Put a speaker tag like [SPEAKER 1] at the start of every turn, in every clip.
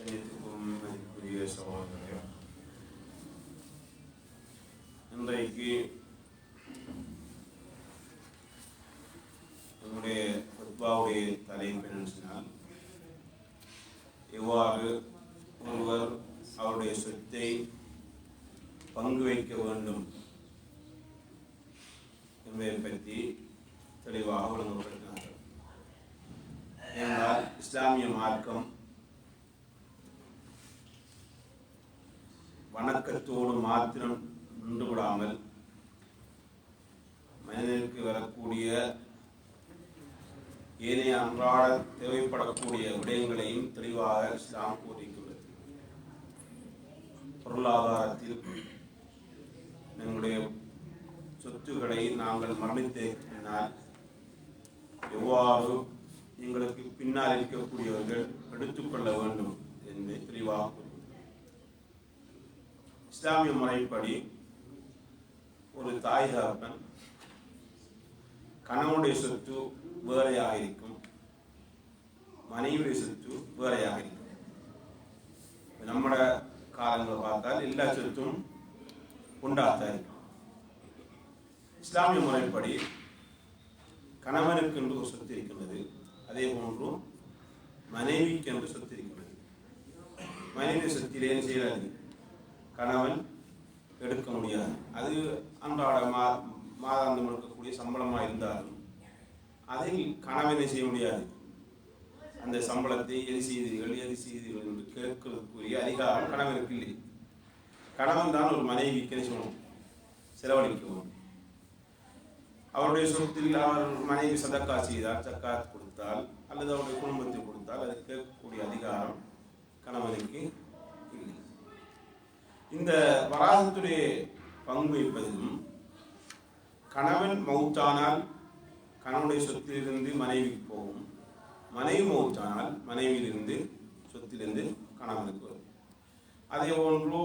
[SPEAKER 1] கணியத்துக்கும் மதிப்புரிய சகோதரர்களே வணக்கத்தோடு மாத்திரம் நின்று விடாமல் மனிதனுக்கு வரக்கூடிய ஏனைய அன்றாட தேவைப்படக்கூடிய விடயங்களையும் தெளிவாக இஸ்லாம் கூறியுள்ளது பொருளாதாரத்தில் எங்களுடைய சொத்துக்களை நாங்கள் மரணித்த பின்னால் எவ்வாறு எங்களுக்கு பின்னால் இருக்கக்கூடியவர்கள் எடுத்துக்கொள்ள வேண்டும் என்று தெளிவாக இஸ்லாமிய முறைப்படி ஒரு தாய் தகப்பன் கணவனுடைய சொத்து வேறையாக இருக்கும் மனைவியுடைய சொத்து வேறையாக இருக்கும். நம்மட காலங்களை பார்த்தால் எல்லா சொத்தும் உண்டாகத்தான் இருக்கும். இஸ்லாமிய முறைப்படி கணவனுக்கு என்று ஒரு சொத்து இருக்கின்றது அதே போன்று மனைவிக்கு என்று சொத்து இருக்கின்றது. மனைவி சொத்திலே என்ன செய்யாது கணவன் எடுக்க முடியாது. அது அன்றாட மா மாதாந்தம் எடுக்கக்கூடிய சம்பளமாக இருந்தாலும் அதில் கணவனை செய்ய முடியாது? அந்த சம்பளத்தை எது செய்தீர்கள் எது செய்தீர்கள் என்று கேட்கிறதுக்குரிய அதிகாரம் கணவனுக்கு இல்லை. கணவன் தான் ஒரு மனைவிக்கு சொல்லணும் செலவழிக்கவும் அவருடைய சொத்தில் அவர் மனைவி சதக்கா செய்தால் சக்காத் கொடுத்தால் அல்லது அவருடைய குடும்பத்தை கொடுத்தால் அதை கேட்கக்கூடிய அதிகாரம் கணவனுக்கு இந்த வராகத்துடைய பங்கு வைப்பதிலும் கணவன் மௌத்தானால் கணவனுடைய சொத்திலிருந்து மனைவிக்கு போகும். மனைவி மௌத்தானால் மனைவியிலிருந்து சொத்திலிருந்து கணவனுக்கு வரும். அதே போன்று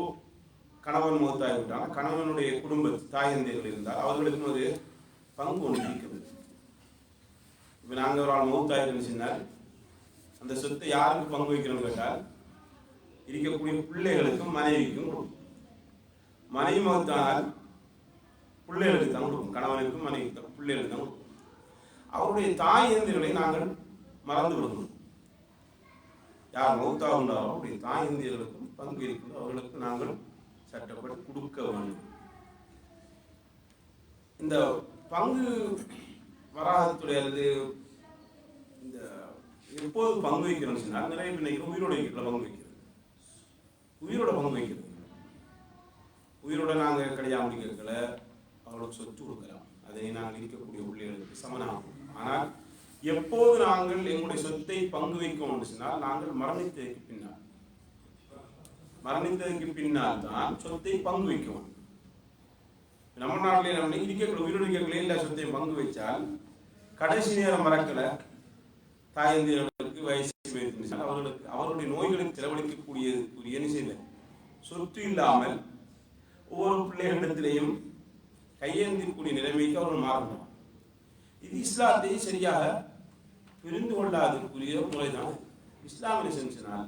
[SPEAKER 1] கணவன் மௌத்தாகிவிட்டால் கணவனுடைய குடும்ப தாயந்தைகள் இருந்தால் அவர்களுக்கு ஒரு பங்கு ஒன்று இருக்கிறது இப்போ நாங்கள் ஒரு ஆள் மௌத்தாயிருன்னு சொன்னால் அந்த சொத்தை யாருக்கு பங்கு வைக்கிறோம்னு கேட்டால் இருக்கக்கூடிய பிள்ளைகளுக்கும் மனைவிக்கும் கொடுக்கும் மனைவி மௌத்தானால் பிள்ளைகளுக்கு தான் கொடுக்கும். கணவனுக்கும் தான் பிள்ளைகளுக்கு தான் கொடுக்கும். அவருடைய தாய் இந்தியர்களை நாங்கள் மறந்து விடுகிறோம். யார் மௌத்தாக உண்டாரோ அவருடைய தாய் இந்தியர்களுக்கும் பங்கு இருக்கிறதோ. அவர்களுக்கு நாங்கள் சட்டப்படி கொடுக்க வேண்டும். இந்த பங்கு வராகத்துடைய அல்லது இந்த எப்போது பங்கு வைக்கிறோம்னு சொன்னால் நிறைய நினைக்கிறோம் உயிரோட வைக்கிற பங்கு வைக்கிறது. உயிரோட பங்கு வைக்கிறது. உயிரோட நாங்கள் கல்யாணம் கேட்கல. அவர்களுக்கு சொத்து கொடுக்கலாம். அதை நாங்கள் இருக்கக்கூடிய பிள்ளைகளுக்கு சமனாகும். ஆனால் எப்போது நாங்கள் எங்களுடைய சொத்தை பங்கு வைக்கணும்னு சொன்னால் நாங்கள் மரணித்ததற்கு பின்னால். மரணித்ததற்கு பின்னால் தான் சொத்தை பங்கு வைக்கணும் நம்ம நாட்டிலே நம்ம இருக்கக்கூடிய உயிரோடு இல்லை சொத்தையும் பங்கு வச்சால் கடைசி நேரம் மறக்கல. தாயந்தியர்களுக்கு வயசு அவர்களுக்கு அவருடைய நோய்களுக்கு செலவழிக்கக்கூடியதுக்குரிய ஒரு என்ன செய்யல சொத்து இல்லாமல் ஒவ்வொரு பிள்ளைகளிடத்திலையும் கையேந்திக்கூடிய நிலைமைக்கு அவர்கள் மாறணும். இது இஸ்லாத்தை சரியாக புரிந்து கொள்ளாதற்குரிய முறைதான். இஸ்லாமிய சென்றால்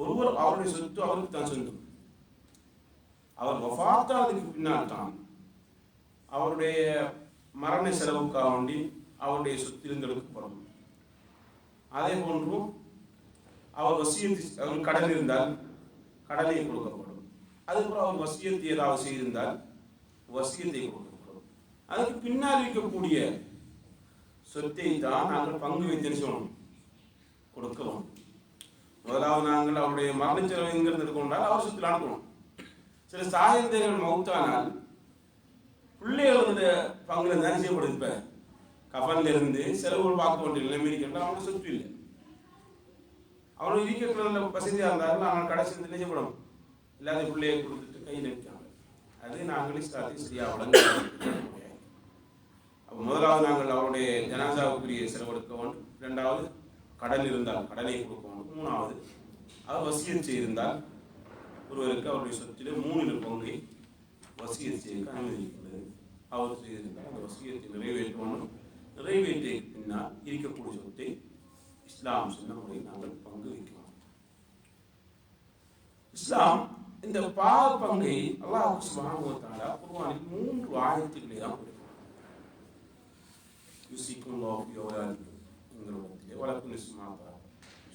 [SPEAKER 1] ஒருவர் அவருடைய சொத்து அவருக்கு தான் சொந்தம். அவர் வஃபாத்தானதுக்கு பின்னால் தான் அவருடைய மரண செலவுக்காக வேண்டி அவருடைய சொத்திலிருந்து எடுக்கப்படும். அதே போன்று அவர் வசியத்து அவர் கடன் இருந்தால் கடனை கொடுக்கப்படும். அதுக்கப்புறம் அவர் வசியத்தை ஏதாவது செய்திருந்தால் வசியத்தை கொடுக்கப்படும் அதுக்கு பின்னால் இருக்கக்கூடிய சொத்தை தான் நாங்கள் பங்கு வைத்து சொல்லணும். கொடுக்கிறோம் முதலாவது நாங்கள் அவருடைய மரண செலவு எங்கிருந்து எடுக்கணும்னால் அவர் சொத்தில் அனுப்பணும் சில சாயந்தைகள் மௌத்தானால் பிள்ளைகளோட பங்குல தான் செய்யப்படுது இப்ப. கபல்ல இருந்து செலவுகள் பார்க்க வேண்டிய நிலைமை இருக்கின்ற அவனுக்கு சொத்து இல்லை. அவனுக்கு இருக்கிற வசதியாக இருந்தாலும் நாங்கள் கடைசி செய்யப்படணும் இல்லாத பிள்ளையை கொடுத்துட்டு கையில் இருக்காங்க அது நாங்களே இஸ்லாத்தை சரியா வழங்க அப்போ முதலாவது நாங்கள் அவருடைய ஜனாசாவுக்குரிய செலவெடுக்க வேண்டும். இரண்டாவது கடன் இருந்தால் கடனை கொடுக்க வேண்டும். மூணாவது அவர் வசியம் செய்திருந்தால் ஒருவருக்கு அவருடைய சொத்திலே மூணில் பங்கை வசியம் செய்ய அனுமதிக்கிறது அவர் செய்திருந்தால் அந்த வசியத்தை நிறைவேற்றணும் நிறைவேற்றிய பின்னால் இருக்கக்கூடிய சொத்தை இஸ்லாம் சொன்ன முறையில் நாங்கள் பங்கு வைக்கலாம். இஸ்லாம் இந்த பாவ பங்கை அல்லாஹ் சுப்ஹானஹு வ தஆலா குர்ஆனில் மூன்று ஆயத்துக்களை தான் கொடுக்கிறார். யுசிக்கும் அல்லாஹ் ஃபி அவ்லாதிக்கும் எங்களுடைய வலக்கு நிஸ்மாதா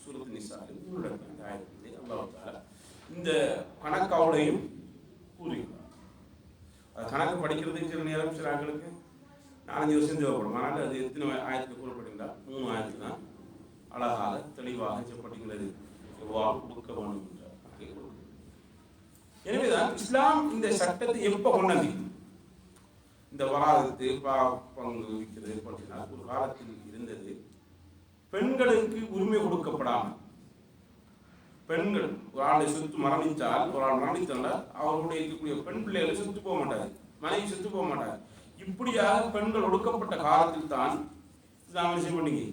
[SPEAKER 1] சூரத் நிசாவில் மூன்று அந்த ஆயத்திலே அல்லாஹ் தஆலா இந்த கணக்காவலையும் கூறுகிறார். அது கணக்கு படிக்கிறதுக்கு சில நேரம் சில ஆட்களுக்கு நாலஞ்சு வருஷம் தேவைப்படும். ஆனால் அது எத்தனை ஆயத்துக்கு கூறப்படுகிறா மூணு ஆயத்து தான் அழகாக தெளிவாக சொல்லப்படுகிறது. எவ்வாறு கொடுக்க வேண்டும்? எனவேதான் இஸ்லாம் இந்த சட்டத்தை எப்ப கொண்டது? இந்த வராதத்து பா- பங்கு விற்கிறது ஒரு காலத்தில் இருந்தது. பெண்களுக்கு உரிமை கொடுக்கப்படாமல். பெண்கள் ஒரு ஆளை சுத்து மரணித்தால் ஒரு ஆள் மரணித்தால் அவர்களுடைய இருக்கக்கூடிய பெண் பிள்ளைகளை சுத்து போக மாட்டாரு மனைவி சுத்து போக மாட்டார் இப்படியாக பெண்கள் ஒடுக்கப்பட்ட காலத்தில் தான் இஸ்லாம் விஷயம் பண்ணுங்க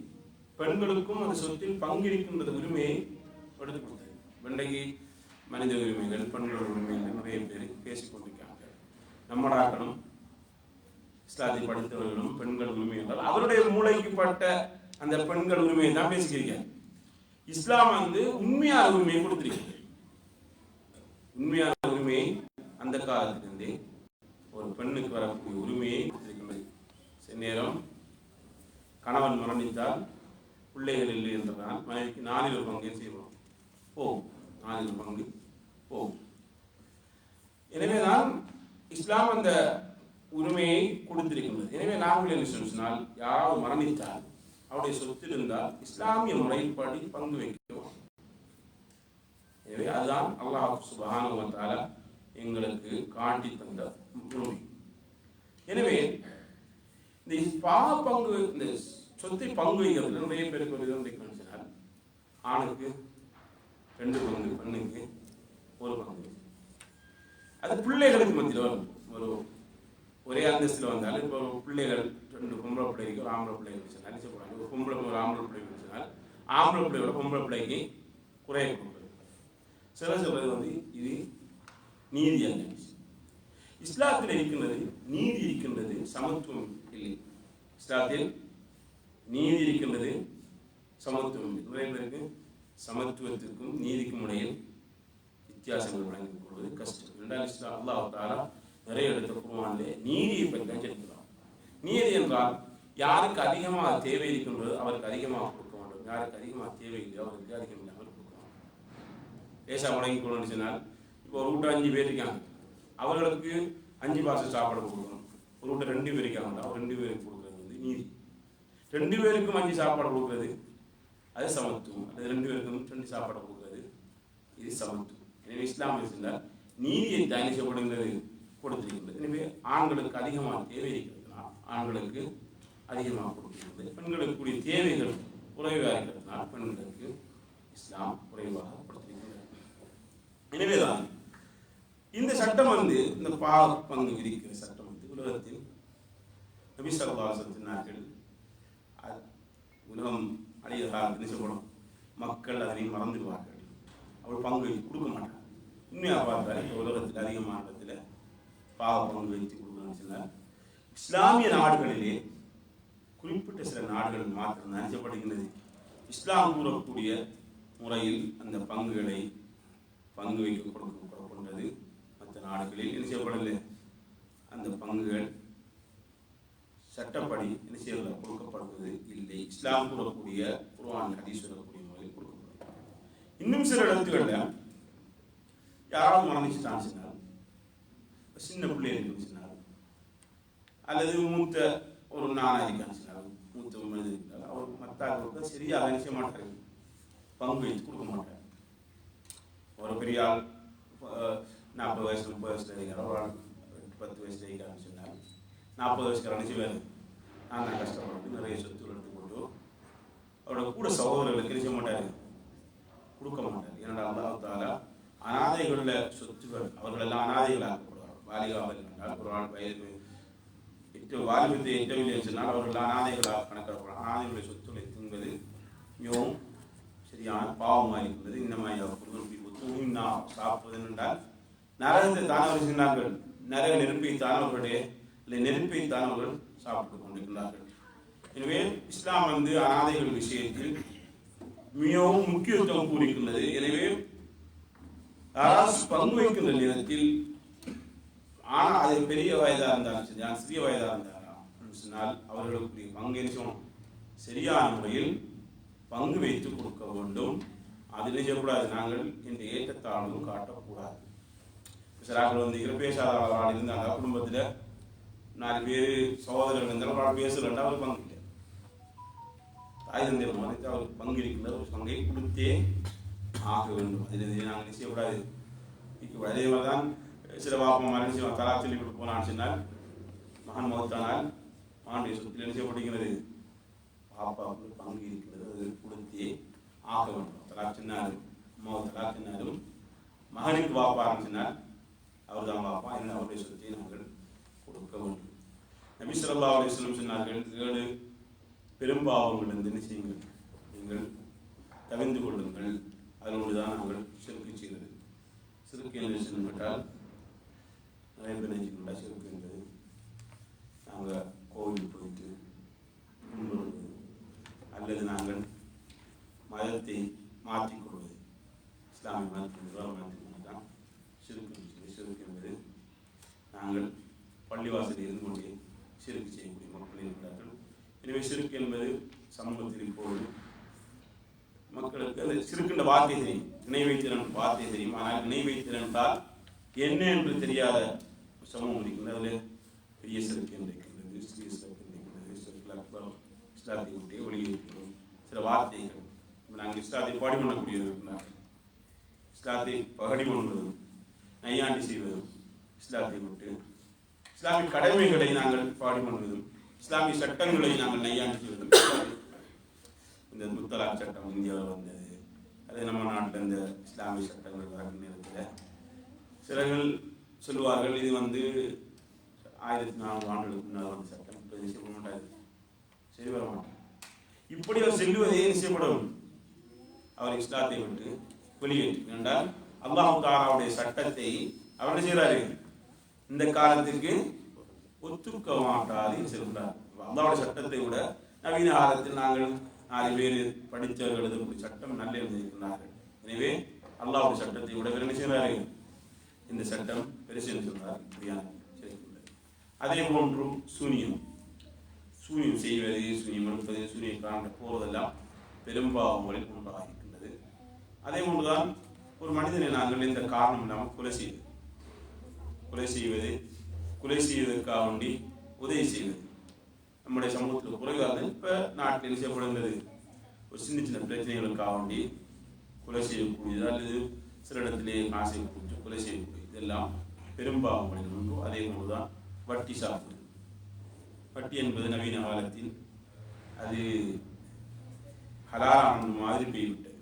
[SPEAKER 1] பெண்களுக்கும் அந்த சொத்தில் பங்கிருக்கின்றது உரிமையை எடுத்து கொடுத்தது. வெண்டைக்கு மனித உரிமைகள் பெண்கள் உரிமைகள் நிறைய பேர் பேசிக்கொண்டிருக்காங்க நம்ம நாட்களும் இஸ்லாத்தை படித்தவர்களும் பெண்கள் உரிமை என்றால் அவருடைய மூளைக்கு பட்ட அந்த பெண்கள் உரிமையை தான் பேசிக்கிறீங்க இஸ்லாம் வந்து உண்மையான உரிமையை கொடுத்துருக்கீங்க உண்மையான உரிமையை அந்த காலத்திலிருந்தே ஒரு பெண்ணுக்கு வரக்கூடிய உரிமையை கொடுத்திருக்கின்றது சில நேரம் கணவன் மரணித்தால் பிள்ளைகள் இல்லை என்றால் மனைவிக்கு நாலில் ஒரு பங்கு செய்வோம். ஓ நாலில் பங்கு. போகும். எனவேதான் இஸ்லாம் அந்த உரிமையை கொடுத்திருக்கின்றது. எனவே நாங்கள் என்ன சொன்னால் யாராவது மரணித்தால் அவருடைய சொத்து இருந்தால் இஸ்லாமிய முறைப்படி பங்கு வைக்கிறோம். எனவே அதுதான் அல்லாஹ் சுபானுவத்தால எங்களுக்கு காட்டி தந்த உரிமை. எனவே இந்த பா பங்கு இந்த சொத்தை பங்கு வைக்கிறது நிறைய பேருக்கு ஒரு இதை ஆணுக்கு ரெண்டு பங்கு பெண்ணுக்கு ஒரு பங்கு அது பிள்ளைகளுக்கு மத்தியில் வரும். ஒரு ஒரே அந்தஸ்தில் வந்தாலும் இப்போ பிள்ளைகள் ரெண்டு பொம்பளை பிள்ளைக்கு ஒரு ஆம்பளை பிள்ளைக்கு சொன்னால் என்ன சொல்றாங்க? ஒரு பொம்பளை ஒரு ஆம்பளை பிள்ளைக்கு சொன்னால் ஆம்பளை பிள்ளையோட பொம்பளை பிள்ளைக்கு குறைய கொடுக்குறது சில சொல்றது வந்து இது நீதி அல்ல. இஸ்லாத்தில் இருக்கின்றது நீதி இருக்கின்றது சமத்துவம் இல்லை. இஸ்லாத்தில் நீதி இருக்கின்றது சமத்துவம் இல்லை. நிறைய பேருக்கு சமத்துவத்திற்கும் நீதிக்கும் இடையில் வித்தியாசங்கள் வழங்கி கொள்வது கஷ்டம். ரெண்டாயிரத்தி இஸ்லாம் அல்லாஹ் தாலா நிறைய இடத்துல குருவானிலே நீதியை பற்றி தான் கேட்கிறான் நீதி என்றால் யாருக்கு அதிகமாக தேவை இருக்கின்றது அவருக்கு அதிகமாக கொடுக்க வேண்டும். யாருக்கு அதிகமாக தேவை இல்லையோ அவருக்கு அதிகம் இல்லாமல் கொடுக்கணும் லேசா முடங்கி கொண்டு சொன்னால் இப்போ ஒரு வீட்டை அஞ்சு பேர் இருக்காங்க. அவர்களுக்கு அஞ்சு பாசம் சாப்பாடு கொடுக்கணும். ஒரு வீட்டை ரெண்டு பேர் இருக்காங்க அவர் ரெண்டு பேருக்கு கொடுக்குறது வந்து நீதி. ரெண்டு பேருக்கும் அஞ்சு சாப்பாடு கொடுக்குறது அது சமத்துவம். அது ரெண்டு பேருக்கும் ரெண்டு சாப்பாடு கொடுக்குறது இது சமத்துவம். எனவே இஸ்லாம் இருந்தால் நீதியை தயவு செய்யப்படுகிறது கொடுத்திருக்கின்றது. எனவே ஆண்களுக்கு அதிகமாக தேவை இருக்கிறதுனால் ஆண்களுக்கு அதிகமாக கொடுக்கிறது பெண்களுக்கு கூடிய தேவைகள் குறைவாக இருக்கிறதுனால் பெண்களுக்கு இஸ்லாம் குறைவாக கொடுத்திருக்கிறது எனவேதான் இந்த சட்டம் வந்து இந்த பாவ பங்கு விதிக்கிற சட்டம் வந்து உலகத்தில் நபி ஸல்லல்லாஹு உலகம் அழிய நினைச்சப்படும் மக்கள் அதனை மறந்துடுவார்கள். அவர் பங்கு வைத்து கொடுக்க மாட்டார். உண்மையாக பார்த்தால் இந்த உலகத்தில் அதிகமான இடத்துல பாவ பங்கு வைத்து கொடுக்கணும்னு சொன்னால் இஸ்லாமிய நாடுகளிலே குறிப்பிட்ட சில நாடுகள் மாத்திரம் நினைச்சப்படுகின்றது இஸ்லாம் கூறக்கூடிய முறையில் அந்த பங்குகளை பங்கு வைக்க கொடுக்கப்படப்பட்டது மற்ற நாடுகளில் என்ன செய்யப்படலை அந்த பங்குகள் சட்டப்படி என்ன செய்யல கொடுக்கப்படுவது இல்லை. இஸ்லாம் கூறக்கூடிய குர்ஆன் ஹதீஸ் சொல்லக்கூடிய இன்னும் சில இடத்துகள்ல யாராவது மரணிச்சுட்டான்னு சொன்னார் இப்ப சின்ன பிள்ளைகள் இருந்துச்சுனால் அல்லது மூத்த ஒரு நானா இருக்கான்னு மூத்த மனிதன் இருந்தால் அவர் மற்ற சரியாக என்ன செய்ய மாட்டாரு. பங்கு வைத்து கொடுக்க மாட்டார். ஒரு பெரிய ஆள் நாற்பது வயசு முப்பது வயசுல இருக்கிற ஒரு ஆள் பத்து வயசுல இருக்கிறான்னு சொன்னார் நாற்பது வயசுக்கு நினைச்சு வேறு நான் கஷ்டப்பட்டு நிறைய சொத்துக்கள் எடுத்துக்கொண்டு அவரோட கூட சகோதரர்களுக்கு என்ன மாட்டார் மாட்டாரு. கொடுக்க மாட்டார் ஏனென்றால் அல்லாஹ் தாலா அனாதைகளுள்ள சொத்துக்கள் அவர்கள் எல்லாம் அனாதைகளாக்கப்படுவார் வாலிகாவல் என்றால் ஒரு ஆள் வயது எட்டு வாலிபத்தை எட்டவில்லை சொன்னால் அவர்கள் அனாதைகளாக கணக்கிடப்படும். அனாதைகளுடைய சொத்துக்களை தின்பது மிகவும் சரியான பாவமாக இருந்தது இந்த மாதிரி ஒத்துமையினா சாப்பிடுவது என்றால் நரகத்தை தானவர்கள் சொன்னார்கள் நரக நெருப்பை தானவர்களுடைய இல்லை நெருப்பை தானவர்கள் சாப்பிட்டுக் கொண்டிருக்கிறார்கள். எனவே இஸ்லாம் வந்து அனாதைகள் விஷயத்தில் மிகவும் முக்கியத்துவம் கூறியுள்ளது எனவே யாராவது பங்கு வைக்கின்ற நேரத்தில் ஆனால் அது பெரிய வயதாக இருந்தாலும் சரி சிறிய வயதாக இருந்தாலும் சொன்னால் அவர்களுக்கு பங்கேற்கும் சரியான முறையில் பங்கு வைத்து கொடுக்க வேண்டும். அதில் செய்யக்கூடாது. நாங்கள் இந்த ஏற்றத்தாழ்வும் காட்டக்கூடாது. சிலாக்கள் வந்து இறப்பேசாளர்களாக இருந்தாங்க. குடும்பத்தில் நாலு பேர் சகோதரர்கள் இருந்தாலும் அவரால் அவர் பங்கு ஆயுதம் தாய் தந்தையர் மறைத்து அவருக்கு பங்கு ஒரு பங்கை கொடுத்தே ஆக வேண்டும். அதில் நாங்கள் செய்யக்கூடாது இருக்கக்கூடாது அதே மாதிரி தான் சில பாப்பம் மரணி செய்வோம் தலா சொல்லி கொடுத்து போனான்னு சொன்னால் மகன் மகத்தானால் மகனுடைய சொத்தில் என்ன செய்யப்படுகிறது பாப்பாவுக்கு பங்கு இருக்கிறது அது கொடுத்தே ஆக வேண்டும். தலா சின்னாலும் அம்மாவை தலா சின்னாலும் மகனுக்கு பாப்பா சொன்னால் அவர் தான் பாப்பா என்ன அவருடைய சொத்தை நாங்கள் கொடுக்க வேண்டும். நபி ஸல்லல்லாஹு அலைஹி சொன்னார்கள் ஏழு பெரும்பாவங்கள் இருந்து என்ன செய்யுங்கள் நீங்கள் தவிர்ந்து கொள்ளுங்கள். அதனோடு தான் நாங்கள் சிறுக்கு செய்கிறது சிறுக்கு என்று சொன்னால் நிறைய பேர் நினைச்சுக்கொண்டா சிறுக்கு என்பது நாங்கள் கோவில் போயிட்டு கும்பிடுவது அல்லது நாங்கள் மதத்தை மாற்றிக்கொள்வது இஸ்லாமிய மதத்தை மாற்றிக்கொண்டு தான் சிறுக்கு செய்வது. சிறுக்கு என்பது நாங்கள் பள்ளிவாசலில் இருந்து கொண்டே சிறுக்கு செய்யக்கூடிய மக்கள் இருக்கிறார்கள் எனவே சிறுக்கு என்பது சமூகத்தில் இப்பொழுது மக்களுக்கு அது சிறுக்கின்ற வார்த்தை தெரியும். நினைவைத்திறன் வார்த்தை தெரியும். ஆனால் நினைவைத்திறன் என்றால் என்ன என்று தெரியாத சமூகம் இருக்கின்றது. அதில் பெரிய சிறுக்கு என்று இருக்கின்றது. சிறிய சிறப்பு இருக்கின்றது. சிறுக்கு இஸ்லாத்தை வெளியிருக்கிறோம் சில வார்த்தைகள். நாங்கள் இஸ்லாத்தை பாடி பண்ணக்கூடியவர்கள் இஸ்லாத்தை பகடி பண்ணுவதும் நையாண்டி செய்வதும் இஸ்லாத்தை விட்டு இஸ்லாமிய கடமைகளை நாங்கள் பாடி பண்ணுவதும் இஸ்லாமிய சட்டங்களை நாங்கள் நையாண்டி இந்த முத்தலாக் சட்டம் இந்தியாவில் வந்தது. அதே நம்ம நாட்டில் இந்த இஸ்லாமிய சட்டங்கள் வரக்கூடிய நேரத்தில் சிலர்கள் சொல்லுவார்கள் இது வந்து ஆயிரத்தி நானூறு ஆண்டுகளுக்கு முன்னால் வந்த சட்டம். இப்போ இது செய்ய மாட்டாது. சரி வர மாட்டோம் இப்படி அவர் செல்லுவது செய்யப்படும்? அவர் இஸ்லாத்தை விட்டு வெளியேற்று. என்றால் அல்லாஹு தாலாவுடைய சட்டத்தை அவர் செய்கிறாரு இந்த காலத்திற்கு ஒத்துக்க மாட்டாது சொல்கிறார் அல்லாவுடைய சட்டத்தை விட நவீன காலத்தில் நாங்கள் நாலு பேர் படித்தவர்கள் எழுதக்கூடிய சட்டம் நல்ல எழுதியிருக்கிறார்கள் எனவே அல்லாவுடைய சட்டத்தை விட வேறு என்ன இந்த சட்டம் பெருசு என்று இப்படியான அதே போன்று சூனியம். சூனியம் செய்வது சூனியம் எடுப்பது சூனியம் காண்ட போவதெல்லாம் பெரும்பாவங்களில் ஒன்றாக இருக்கின்றது. அதே போன்றுதான் ஒரு மனிதனை நாங்கள் இந்த காரணம் இல்லாமல் கொலை செய்வது. கொலை செய்வது கொலை செய்வதற்காக வேண்டி உதவி செய்வது நம்முடைய சமூகத்தில் குறைவாக இப்போ நாட்டில் செய்யப்படுகிறது? ஒரு சின்ன சின்ன பிரச்சனைகளுக்காக வேண்டி கொலை செய்யக்கூடியது அல்லது சில இடத்திலே காசை கொடுத்து கொலை செய்யக்கூடியது. இதெல்லாம் பெரும்பாலும் உண்டு. அதே தான் வட்டி சாப்பிடுது வட்டி என்பது நவீன காலத்தில் அது ஹலாலான மாதிரி போய்விட்டது.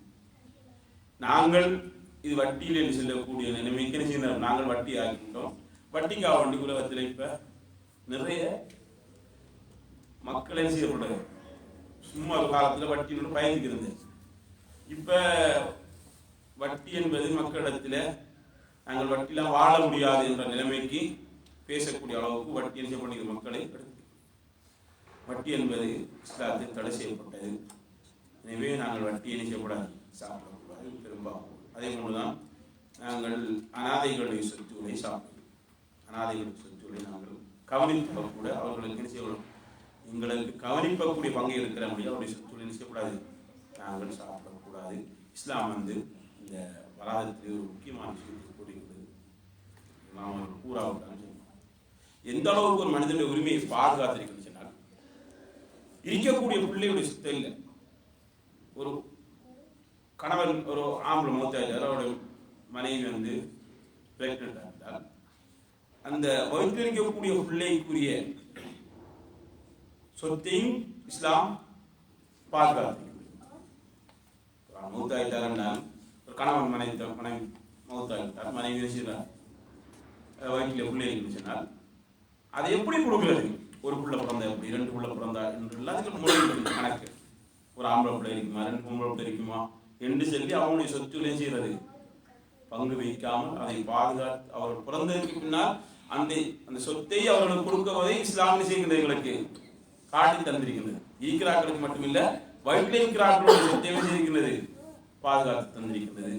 [SPEAKER 1] நாங்கள் இது வட்டியில் என்று சொல்லக்கூடிய நிலைமைக்கு என்ன செய்யணும் நாங்கள் வட்டி ஆகின்றோம் வட்டிங்கா வண்டி உலகத்தில் இப்போ நிறைய மக்கள் என்ன சும்மா ஒரு காலத்துல வட்டியோட பயந்துக்கிறது. இப்போ வட்டி என்பது மக்களிடத்தில் நாங்கள் வட்டிலாம் வாழ முடியாது என்ற நிலைமைக்கு பேசக்கூடிய அளவுக்கு வட்டி என்ன செய்யப்படுகிற மக்களை வட்டி என்பது இஸ்லாத்தில் தடை செய்யப்பட்டது. எனவே நாங்கள் வட்டி என்ன செய்யக்கூடாது? சாப்பிடக்கூடாது பெரும்பாலும் அதே போன்றுதான் நாங்கள் அனாதைகளுடைய சொத்துக்களை சாப்பிடுவோம் அனாதைகளுடைய சொத்துக்களை நாங்கள் கவனிப்ப கூட அவர்களுக்கு என்ன செய்யணும் எங்களுக்கு கவனிப்பக்கூடிய பங்கு இருக்கிற முடியும் அவருடைய சொத்துக்களை என்ன செய்யக்கூடாது? நாங்கள் சாப்பிடக்கூடாது. இஸ்லாம் வந்து இந்த வராதத்திலே ஒரு முக்கியமான விஷயத்தை கூறுகிறது. நாம் ஒரு கூறாவிட்டான்னு எந்த அளவுக்கு ஒரு மனிதனுடைய உரிமையை பாதுகாத்திருக்குன்னு சொன்னால் இருக்கக்கூடிய பிள்ளையுடைய சுத்தம் இல்லை. ஒரு கணவன் ஒரு ஆம்பளை மூத்த அவருடைய மனைவி வந்து பிரெக்னெண்ட் அந்த வயிற்றிருக்கக்கூடிய பிள்ளைக்குரிய சொத்தையும் இஸ்லாம் பாதுகாத்து. மூத்தாயிட்டார் ஒரு கணவன் மனைவி மனைவி மௌத்தாகிட்டார் மனைவி செய்கிறார் வயிற்றில் பிள்ளை இருந்துச்சுனால் அதை எப்படி கொடுக்கிறது? ஒரு புள்ள பிறந்தா எப்படி? ரெண்டு புள்ள பிறந்தா என்று எல்லாத்துக்கும் முறை கணக்கு. ஒரு ஆம்பளை பிள்ளை இருக்குமா? ரெண்டு பொம்பளை பிள்ளை இருக்குமா? என்று சொல்லி அவனுடைய சொத்துக்களையும் செய்கிறது பங்கு வைக்காமல் அதை பாதுகாத்து அவர் பிறந்ததற்கு பின்னால் அந்த அந்த சொத்தை அவர்களுக்கு கொடுக்குவதை இஸ்லாமிய செய்கின்ற எங்களுக்கு காட்டி தந்திருக்கிறது ஈக்கிராக்களுக்கு மட்டுமில்ல வயிற்றில் இருக்கிறார்களுடைய சொத்தையும் செய்கின்றது பாதுகாத்து தந்திருக்கிறது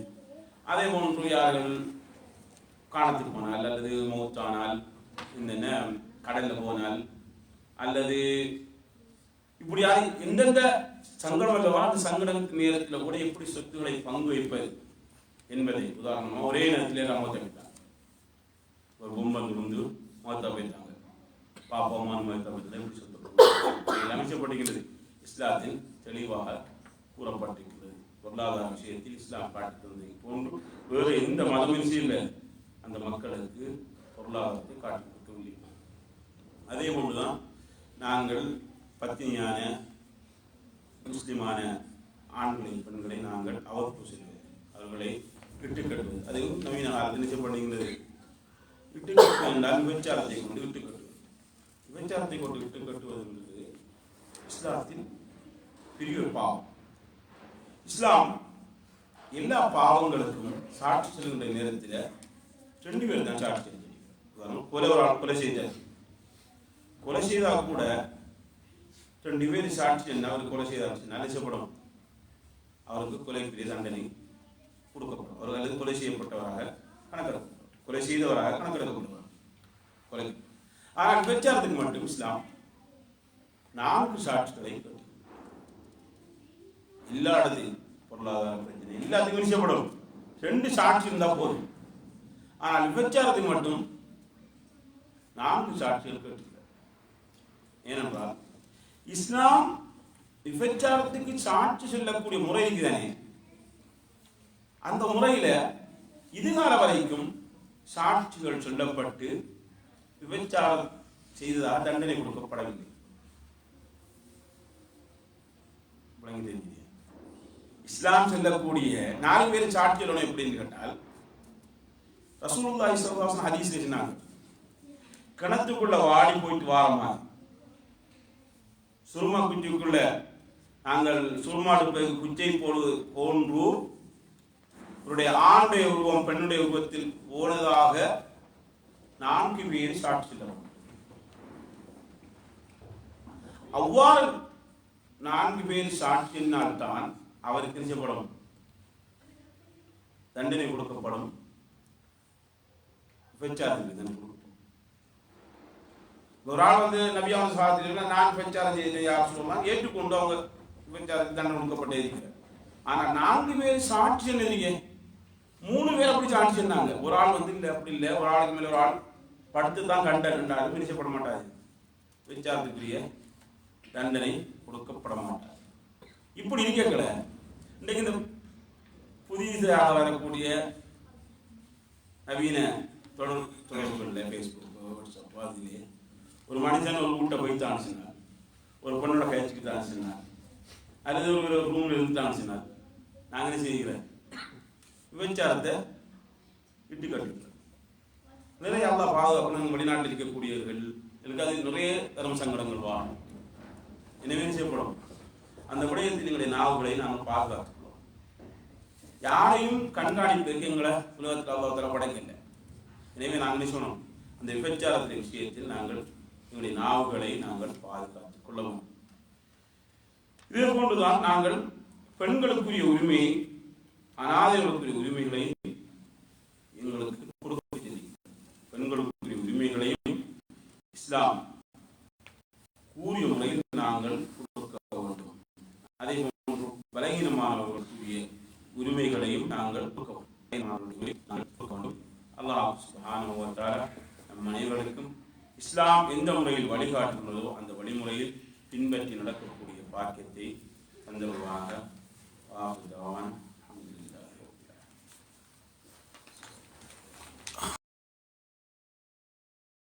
[SPEAKER 1] அதே போன்று யார்கள் காணத்துக்கு போனால் அல்லது மௌத்தானால் இந்த என்ன கடல்ல போனால் அல்லது இப்படி யாரு எந்தெந்த சங்கடம் அல்லவா அந்த சங்கட நேரத்தில் கூட எப்படி சொத்துக்களை பங்கு வைப்பது என்பதை உதாரணமாக ஒரே நேரத்திலே எல்லாம் மோத்த ஒரு பொம்பை வந்து மோத்தா போயிருந்தாங்க பாப்பா அம்மா மோத்தா போயிட்டா எப்படி சொத்து இஸ்லாத்தில் தெளிவாக கூறப்பட்டிருக்கிறது. பொருளாதார விஷயத்தில் இஸ்லாம் காட்டுகிறது போன்று வேறு எந்த மதமும் இல்லை. அந்த மக்களுக்கு பொருளாதாரத்தை காட்டி கொடுக்கவில்லை. அதே போன்றுதான் நாங்கள் பத்தினியான முஸ்லிமான ஆண்களை பெண்களை நாங்கள் அவர்ப்பு செய்வது அவர்களை இட்டு கட்டுவது. அது நவீன காலத்தில் நிச்சயப்படுகிறது இட்டு கட்டு என்றால் விபச்சாரத்தை கொண்டு இட்டு கட்டுவது விபச்சாரத்தை கொண்டு இட்டு கட்டுவது என்பது இஸ்லாத்தின் பெரிய ஒரு பாவம் இஸ்லாம் எல்லா பாவங்களுக்கும் சாட்சி சொல்கின்ற நேரத்தில் ரெண்டு பேர் தான் சாட்சி சொல்லியிருக்கிறார் கொலை ஒரு ஆள் கொலை செய்தார் கொலை செய்தா கூட ரெண்டு பேர் சாட்சி என்ன அவர் கொலை செய்தார் நினைச்சப்படும் அவருக்கு கொலைக்குரிய தண்டனை கொடுக்கப்படும் அவர் அல்லது கொலை செய்யப்பட்டவராக கணக்கெடுக்கப்படும் கொலை செய்தவராக கொண்டு கொலை ஆனால் விபச்சாரத்துக்கு மட்டும் இஸ்லாம் நான்கு சாட்சிகளை கட்டு எல்லா இடத்தையும் பொருளாதார பிரச்சனை எல்லாத்துக்கும் விஷயப்படும் ரெண்டு சாட்சி இருந்தா போதும் ஆனால் விபச்சாரத்துக்கு மட்டும் நான்கு சாட்சிகள் கேட்டுக்கிறார் ஏனென்றால் இஸ்லாம் விபச்சாரத்துக்கு சாட்சி சொல்லக்கூடிய முறை இருக்குதானே அந்த முறையில இதுகால வரைக்கும் சாட்சிகள் சொல்லப்பட்டு விபச்சாரம் செய்ததாக தண்டனை கொடுக்கப்படவில்லை. இஸ்லாம் செல்லக்கூடிய நாலு பேர் சாட்சி சொல்லணும் எப்படின்னு கேட்டால் ரசூலுல்லாஹி ஸல்லல்லாஹு ஹதீஸ் சொன்னாங்க கிணத்துக்குள்ள வாடி போயிட்டு வாரமா சுருமா குஞ்சுக்குள்ள நாங்கள் சுருமாடு குஞ்சை போடு போன்று அவருடைய ஆணுடைய உருவம் பெண்ணுடைய உருவத்தில் போனதாக நான்கு பேர் சாட்சி தரும் அவ்வாறு நான்கு பேர் சாட்சியினால் தான் அவருக்கு நிச்சயப்படும் தண்டனை கொடுக்கப்படும். ஒரு ஆள் வந்து நபியாவது சாதிகள் நான் விபச்சாரம் செய்தேன் யார் சொல்லுவாங்க ஏற்றுக்கொண்டு அவங்க விபச்சாரத்துக்கு தண்டனை கொடுக்கப்பட்டே இருக்கிறார். ஆனா நான்கு பேர் சாட்சியம் இல்லையே மூணு பேர் அப்படி சாட்சி சொன்னாங்க ஒரு ஆள் வந்து இல்லை அப்படி இல்லை. ஒரு ஆளுக்கு மேலே ஒரு ஆள் படுத்து தான் கண்டாரு. மினிச்சப்பட மாட்டாரு? விபச்சாரத்துக்குரிய தண்டனை கொடுக்கப்பட மாட்டார். இப்படி இருக்கல இன்றைக்கு இந்த புதிதாக வரக்கூடிய நவீன தொடர் தொடர்புகளில் ஃபேஸ்புக் வாட்ஸ்அப் அதிலே ஒரு மனுஷன் ஒரு வீட்டை போய் தான் சொன்னார். ஒரு பொண்ணோட பேச்சுக்கு தான் சொன்னார். அல்லது ஒரு ரூமில் இருந்து தான் சொன்னார். நாங்களே செய்கிறேன் விபச்சாரத்தை இட்டு கட்டுக்கிறோம் நிறைய அல்லா பாதுகாப்பு வெளிநாட்டில் இருக்கக்கூடியவர்கள் எனக்கு அது நிறைய தர்ம சங்கடங்கள் வாழும் எனவே செய்யப்படும். அந்த விடயத்தில் எங்களுடைய நாவுகளை நாங்கள் பாதுகாத்துக்கிறோம் யாரையும் கண்காணிப்பதற்கு எங்களை உலகத்தில் அவ்வளோ படைக்கல. எனவே நாங்கள் என்ன சொன்னோம் அந்த விபச்சாரத்தின் விஷயத்தில் நாங்கள் எங்களுடைய நாவுகளை நாங்கள் பாதுகாத்துக் கொள்ளவும் இதே போன்றுதான் நாங்கள் பெண்களுக்குரிய உரிமையை அனாதைகளுக்குரிய உரிமைகளையும் எங்களுக்கு கொடுக்க பெண்களுக்குரிய உரிமைகளையும் இஸ்லாம் கூறிய முறையில் நாங்கள் கொடுக்க வேண்டும். அதே போன்று பலகீனமானவர்களுக்குரிய உரிமைகளையும் நாங்கள் கொடுக்க வேண்டும். நாங்கள் அல்லாஹ் சுப்ஹானஹு நம் அனைவருக்கும் இஸ்லாம் எந்த முறையில் வழிகாட்டுள்ளதோ அந்த வழிமுறையில் பின்பற்றி நடக்கக்கூடிய பாக்கியத்தை தந்தருவாக வாஹு